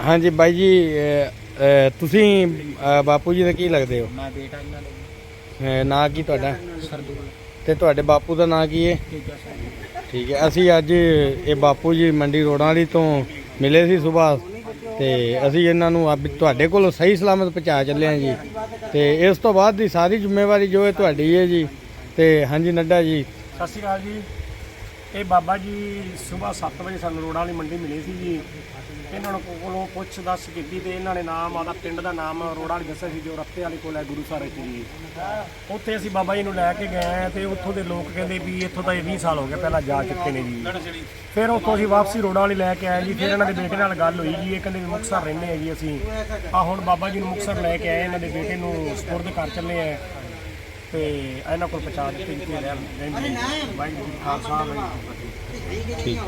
ਹਾਂਜੀ ਬਾਈ ਜੀ ਤੁਸੀਂ ਬਾਪੂ ਜੀ ਦੇ ਕੀ ਲੱਗਦੇ ਹੋ? ਮੈਂ ਬੇਟਾ ਇਹਨਾਂ ਦਾ ਅ, ਨਾਂ ਕੀ ਤੁਹਾਡਾ? ਸਰਦੂਲ। ਤੇ ਤੁਹਾਡੇ ਬਾਪੂ ਦਾ ਨਾਂ ਕੀ ਹੈ ਤੇਜਾ ਸਿੰਘ ਠੀਕ ਹੈ ਅਸੀਂ ਅੱਜ ਇਹ ਬਾਪੂ ਜੀ ਮੰਡੀ ਰੋੜਾਂ ਵਾਲੀ ਤੋਂ ਮਿਲੇ ਸੀ ਸਵੇਰ ਤੇ ਅਸੀਂ ਇਹਨਾਂ ਨੂੰ ਅੱਬ ਤੁਹਾਡੇ ਕੋਲ ਸਹੀ ਸਲਾਮਤ ਪਹੁੰਚਾ ਚੱਲੇ ਹਾਂ ਜੀ। ਤੇ ਇਸ ਤੋਂ ਬਾਅਦ ਦੀ ਸਾਰੀ ਜ਼ਿੰਮੇਵਾਰੀ ਜੋ ਹੈ ਤੁਹਾਡੀ ਹੈ ਜੀ। ਤੇ ਹਾਂਜੀ ਨੱਡਾ ਜੀ। ਸਤਿ ਸ਼੍ਰੀ ਅਕਾਲ ਜੀ। ਇਹ ਬਾਬਾ ਜੀ ਸਵੇਰ 7 ਵਜੇ ਸਾਨੂੰ ਰੋੜਾਂ ਵਾਲੀ ਮੰਡੀ ਮਿਲੇ ਸੀ ਜੀ। ਇਹਨਾਂ ਨੂੰ ਕੋਲੋਂ ਪੁੱਛ ਦੱਸ ਕੀਤੀ ਤੇ ਇਹਨਾਂ ਨੇ ਨਾਮ ਆਦਾ ਪਿੰਡ ਦਾ ਨਾਮ ਰੋੜਾ ਵਾਲੀ ਦੱਸਿਆ ਸੀ ਜੋ ਰਸਤੇ ਵਾਲੇ ਕੋਲ ਹੈ ਗੁਰੂ ਸਾਹਿਬ ਜੀ। ਉੱਥੇ ਅਸੀਂ ਬਾਬਾ ਜੀ ਨੂੰ ਲੈ ਕੇ ਗਏ ਤੇ ਉੱਥੋਂ ਦੇ ਲੋਕ ਕਹਿੰਦੇ ਵੀ ਇੱਥੋਂ ਤਾਂ ਇਹ 20 ਸਾਲ ਹੋ ਗਏ ਪਹਿਲਾਂ ਜਾ ਚੁੱਕੇ ਨੇ ਜੀ। ਫਿਰ ਉੱਥੋਂ ਅਸੀਂ ਵਾਪਸੀ ਰੋੜਾ ਵਾਲੀ ਲੈ ਕੇ ਆਏ ਜੀ, ਫਿਰ ਇਹਨਾਂ ਦੇ ਬੇਟੇ ਨਾਲ ਗੱਲ ਹੋਈ ਜੀ, ਇਹ ਕਹਿੰਦੇ ਵੀ ਮੁਕਤਸਰ ਰਹਿੰਦੇ ਆ ਜੀ ਅਸੀਂ। ਆ ਹੁਣ ਬਾਬਾ ਜੀ ਨੂੰ ਮੁਕਤਸਰ ਲੈ ਕੇ ਆਏ, ਇਹਨਾਂ ਦੇ ਬੇਟੇ ਨੂੰ ਸਪੁਰਦ ਕਰ ਚੱਲੇ ਆ। ਤੇ ਇਹਨਾਂ ਕੋਲ ਪਹੁੰਚਾ ਦਿੱਤੇ ਜੀ ਤੇ ਰਹਿਣ ਵਾਹਿਗੁਰੂ ਜੀ ਕਾ ਖਾਲਸਾ, ਵਾਹਿਗੁਰੂ ਜੀ ਕੀ ਫਤਿਹ। ਠੀਕ।